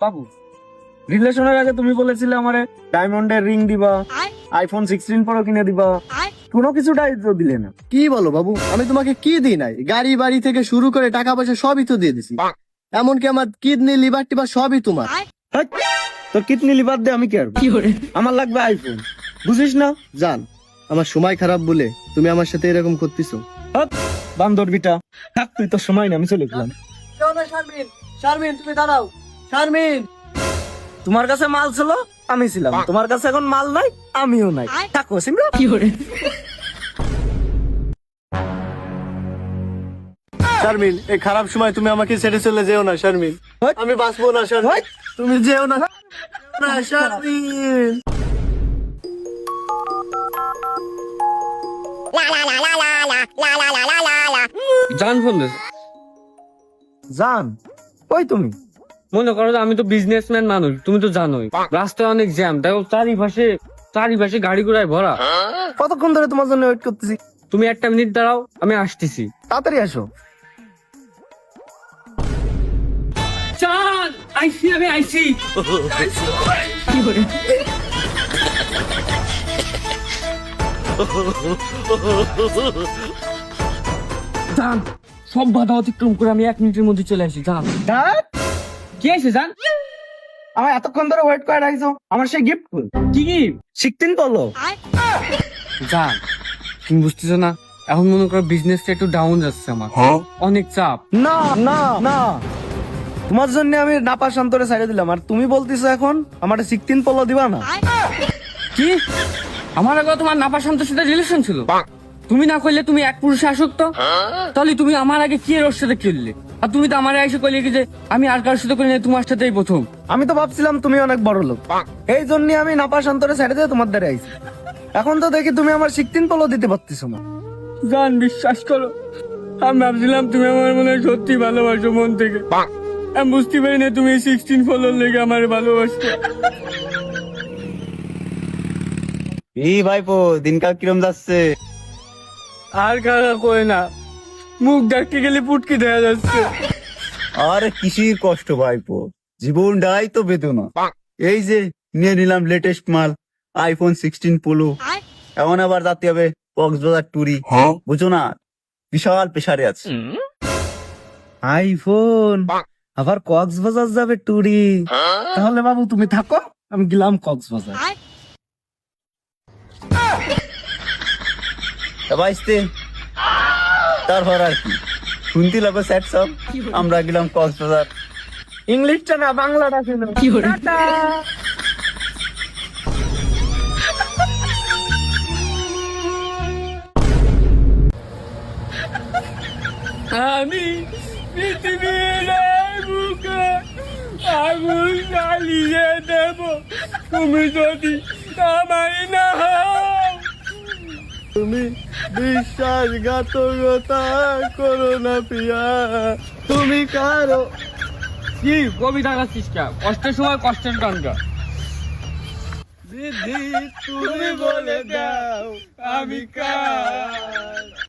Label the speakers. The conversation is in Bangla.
Speaker 1: বাবু রিলেশনের আগে তুমি বলেছিলে আমারে ডায়মন্ডের রিং দিবা আইফোন সিক্সটিন প্রো কিনে দিবা। কোনো কিছুটাই তো দিলে না।
Speaker 2: কি বলো বাবু? আমি তোমাকে কি দিই নাই? গাড়ি বাড়ি থেকে শুরু করে টাকা পয়সা সবই তো দিয়ে দিছি। এমনকি আমার কিডনি লিভার টিভার সবই তোমার।
Speaker 1: কিডনি লিভার দে আমি কি আর আমার লাগবে আইফোন বুঝিস না?
Speaker 2: জান আমার সময় খারাপ বলে তুমি আমার সাথে এরকম করতেছো।
Speaker 1: হাট! বান্দর বিটা। থাক তুই তোর সময় না আমি চলে গেলাম।
Speaker 2: শারমিন শারমিন তুমি দাঁড়াও। শারমিন
Speaker 1: তোমার কাছে মাল ছিল আমি ছিলাম। তোমার কাছে এখন মাল নাই আমিও নাই। থাকো সিমরা
Speaker 2: শারমিন এই খারাপ সময় তুমি আমাকে ছেড়ে চলে যেও না শারমিন! আমি বাঁচবো না শারমিন। তুমি যেও না না শারমিন।
Speaker 3: জান ফোন।
Speaker 1: জান ওই তুমি?
Speaker 3: মনে করো যে আমি তো বিজনেসম্যান মানুষ তুমি তো জানোই। রাস্তায় অনেক জ্যাম দেখো চারিপাশে চারিপাশে গাড়ি ঘোড়ায় ভরা।
Speaker 1: কতক্ষণ ধরে তোমার জন্য ওয়েট করতেছি?
Speaker 3: তুমি একটা মিনিট দাঁড়াও আমি আসতেছি।
Speaker 1: তাড়াতাড়ি আসো।
Speaker 3: চান আইসি আমি আইসি। জান সব বাধা অতিক্রম করে আমি এক মিনিটের মধ্যে চলে আসি জান
Speaker 1: ধ্যাৎ,
Speaker 3: কি আছে জান?
Speaker 1: আমার এতক্ষণ ধরে ওয়েট করে রাখছো আমার সেই গিফট
Speaker 3: কি কি
Speaker 1: শিখতেন বলো
Speaker 3: জান তুমি বুঝতেছো না এখন মনে করো বিজনেসটা একটু ডাউন যাচ্ছে আমার। অনেক চাপ।
Speaker 1: না না না। তোমার জন্য আমি নাপা শান্তরে সাইডে দিলাম আর তুমি বলতেছো এখন আমার সিক্সটিন পলো দিবা না।
Speaker 3: কি? আমার আগে তোমার নাপা শান্তর সাথে রিলেশন ছিল। তুমি না করলে তুমি এক পুরুষে আসক্ত। তাহলে তুমি আমার আগে কি এর সাথে খেললে? আর তুমি তো আমার এসে কইলে কি যে আমি আর কারোর সাথে করি না তোমার সাথেই প্রথম।
Speaker 1: আমি তো ভাবছিলাম তুমি অনেক বড় লোক। এই জন্য আমি নাপাস অন্তরে সাইডে দিয়ে তোমার দ্বারা আইছি। এখন তো দেখি তুমি আমার সিক্সটিন পলো দিতে পারতেছো না।
Speaker 3: জান বিশ্বাস করো আমি ভাবছিলাম তুমি আমার মনে হয় সত্যি ভালোবাসো মন থেকে। আমি বুঝতে পারি না তুমি সিক্সটিন ফলোর লেগে আমার ভালোবাসো
Speaker 4: এই ভাইপো দিনকাল কিরম যাচ্ছে?
Speaker 3: আর কাকা কই না? মুখ ডাকতে গেলে পুটকি দেয়া যাচ্ছে।
Speaker 4: আরে কিসির কষ্ট ভাইপো? জীবনটাই তো বেদনা। এই যে নিয়ে নিলাম লেটেস্ট মাল আইফোন সিক্সটিন প্রো এমন আবার যাতে হবে কক্সবাজার টুরি। বুঝো না বিশাল প্রেসারে আছে।
Speaker 1: আইফোন আবার কক্সবাজার যাবে টুরি। তাহলে বাবু তুমি থাকো আমি গেলাম কক্সবাজার।
Speaker 4: তা বাইসতে তারপর আর কি। শুনতে লাগবে স্যাট সব? আমরা গেলাম কক্সবাজার।
Speaker 1: ইংলিশটা না বাংলাটা শুনো টাটা।
Speaker 3: আমি পৃথিবীর বুকে আগুন জ্বালিয়ে দেব। তুমি যদি আমায় না
Speaker 2: তুমি বিশ্বাসঘাতকতা করো না প্রিয়া। তুমি কারও
Speaker 3: কি? কবিতা গাছিস কা কষ্টের সময় কষ্টের গান গা
Speaker 2: বিধি তুমি বলে দাও আমি কার?